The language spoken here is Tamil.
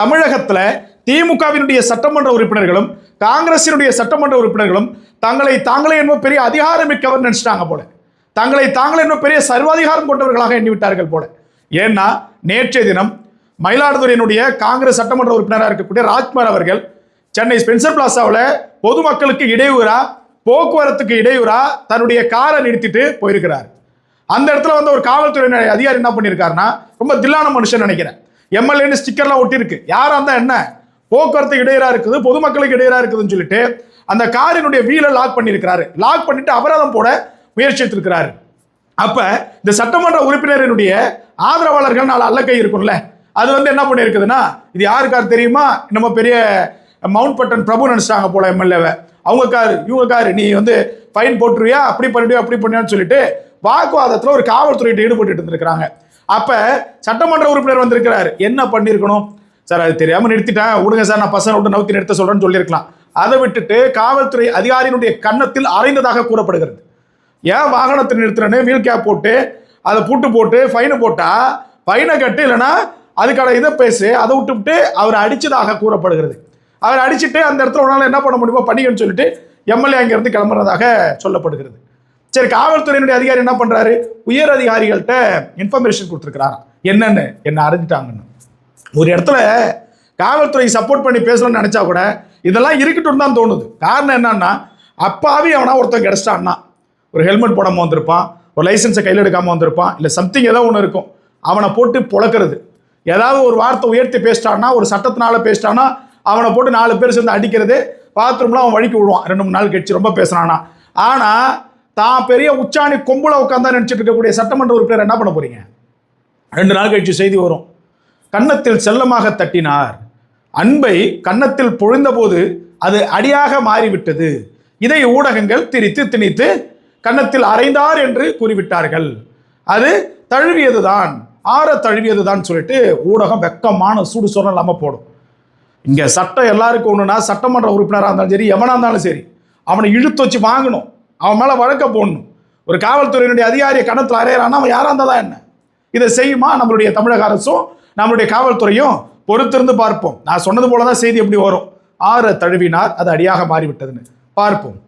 தமிழகத்தில் திமுகவினுடைய சட்டமன்ற உறுப்பினர்களும் காங்கிரசினுடைய சட்டமன்ற உறுப்பினர்களும் தங்களை தாங்களே என்ன பெரிய அதிகாரம் மிக்கவர் நினைச்சிட்டாங்க போல. தங்களை தாங்களே என்ன பெரிய சர்வாதிகாரம் கொண்டவர்களாக எண்ணிவிட்டார்கள் போல. ஏன்னா நேற்றைய தினம் மயிலாடுதுறையினுடைய காங்கிரஸ் சட்டமன்ற உறுப்பினராக இருக்கக்கூடிய ராஜ்குமார் அவர்கள் சென்னை ஸ்பென்சர் பிளாசாவில் பொதுமக்களுக்கு இடையூறா போக்குவரத்துக்கு இடையூறா தன்னுடைய காரை நிறுத்திட்டு போயிருக்கிறார். அந்த இடத்துல வந்து ஒரு காவல்துறை அதிகாரி என்ன பண்ணியிருக்காருன்னா ரொம்ப தில்லான மனுஷன் நினைக்கிறேன். எம்எல்ஏன்னு ஸ்டிக்கர்லாம் ஒட்டியிருக்கு. யாராக இருந்தால் என்ன? போக்குவரத்து இடையராக இருக்குது பொதுமக்களுக்கு இடையராக இருக்குதுன்னு சொல்லிட்டு அந்த காரினுடைய வீலை லாக் பண்ணியிருக்கிறாரு. லாக் பண்ணிட்டு அபராதம் போட முயற்சித்திருக்கிறாரு அப்போ இந்த சட்டமன்ற உறுப்பினரினுடைய ஆதரவாளர்கள் நாலு அல்லக்கை இருக்கும்ல. அது வந்து என்ன பண்ணியிருக்குதுன்னா இது யாருக்கார் தெரியுமா? நம்ம பெரிய மவுண்ட் பட்டன் பிரபு நினைச்சிட்டாங்க போல எம்எல்ஏவை அவங்க கார் இவங்க கார் நீ வந்து ஃபைன் போட்டுருவியா? அப்படி பண்ணிடுவியா? அப்படி பண்ணியான்னு சொல்லிட்டு வாக்குவாதத்தில் ஒரு காவல்துறையிட்ட ஈடுபட்டு இருந்திருக்கிறாங்க. அப்ப சட்டமன்ற உறுப்பினர் வந்திருக்கிறார். என்ன பண்ணியிருக்கணும் சார் அது தெரியாம நிறுத்திட்டேன் விடுங்க சார் நான் பசங்க விட்டு நவுத்தி நிறுத்த சொல்றேன்னு சொல்லியிருக்கலாம். அதை விட்டுட்டு காவல்துறை அதிகாரியினுடைய கன்னத்தில் அரைந்ததாக கூறப்படுகிறது. ஏன் வாகனத்தை நிறுத்துறேன்னு வீல் கேப் போட்டு அதை பூட்டு போட்டு ஃபைனை போட்டா ஃபைனை கட்டு இல்லைன்னா அதுக்கான இதை பேசு அதை விட்டுவிட்டு அவர் அடிச்சதாக கூறப்படுகிறது. அவர் அடிச்சுட்டு அந்த இடத்துல உன்னால என்ன பண்ண முடியுமோ பண்ணிக்கன்னு சொல்லிட்டு எம்எல்ஏ அங்கேருந்து கிளம்புறதாக சொல்லப்படுகிறது. சரி காவல்துறையினுடைய அதிகாரி என்ன பண்றாரு? உயர் அதிகாரிகள்கிட்ட இன்ஃபர்மேஷன் கொடுத்துருக்கிறாராம். என்னன்னு? என்ன அறிஞ்சிட்டாங்கன்னு. ஒரு இடத்துல காவல்துறை சப்போர்ட் பண்ணி பேசணும்னு நினைச்சா கூட இதெல்லாம் இருக்கட்டும் தான் தோணுது. காரணம் என்னன்னா அப்பாவே அவனா ஒருத்தன் கிடைச்சிட்டான்னா ஒரு ஹெல்மெட் போடாம வந்திருப்பான் ஒரு லைசன்ஸை கையில் எடுக்காம வந்திருப்பான் இல்லை சம்திங் ஏதோ ஒன்று இருக்கும். அவனை போட்டு பொழக்கிறது. ஏதாவது ஒரு வார்த்தை உயர்த்தி பேசிட்டான்னா ஒரு சட்டத்தினால பேசிட்டான்னா அவனை போட்டு நாலு பேர் சேர்ந்து அடிக்கிறது பாத்ரூம்லாம் அவன் வழிக்கு விடுவான் ரெண்டு மூணு நாள் கழிச்சு ரொம்ப பேசுறானா. ஆனால் தான் பெரிய உச்சாணி கொம்புல உட்காந்தா நினைச்சிட்டு இருக்கக்கூடிய சட்டமன்ற உறுப்பினர் என்ன பண்ண போறீங்க? ரெண்டு நாள் கழிச்சு செய்தி வரும். கன்னத்தில் செல்லமாக தட்டினார். அன்பை கன்னத்தில் பொழிந்தபோது அது அடியாக மாறிவிட்டது. இதை ஊடகங்கள் திரித்து திணித்து கன்னத்தில் அரைந்தார் என்று கூறிவிட்டார்கள். அது தழுவியதுதான். ஆற தழுவியதுதான் சொல்லிட்டு ஊடகம் வெக்கமான சூடு சொன்ன இல்லாமல் போடும். இங்கே சட்டம் எல்லாருக்கும் ஒன்றுனா சட்டமன்ற உறுப்பினராக இருந்தாலும் சரி எவனாக இருந்தாலும் சரி அவனை இழுத்து வச்சு வாங்கணும். அவன் மேலே வழக்க போடணும். ஒரு காவல்துறையினுடைய அதிகாரியை கணத்தில் அறையிறான்னா அவன் யாராக இருந்தா என்ன? இதை செய்யுமா? நம்மளுடைய தமிழக அரசும் நம்மளுடைய காவல்துறையும் பொறுத்திருந்து பார்ப்போம். நான் சொன்னது போல தான் செய்தி எப்படி வரும்? ஆறு தழுவினார் அது அடியாக மாறிவிட்டதுன்னு. பார்ப்போம்.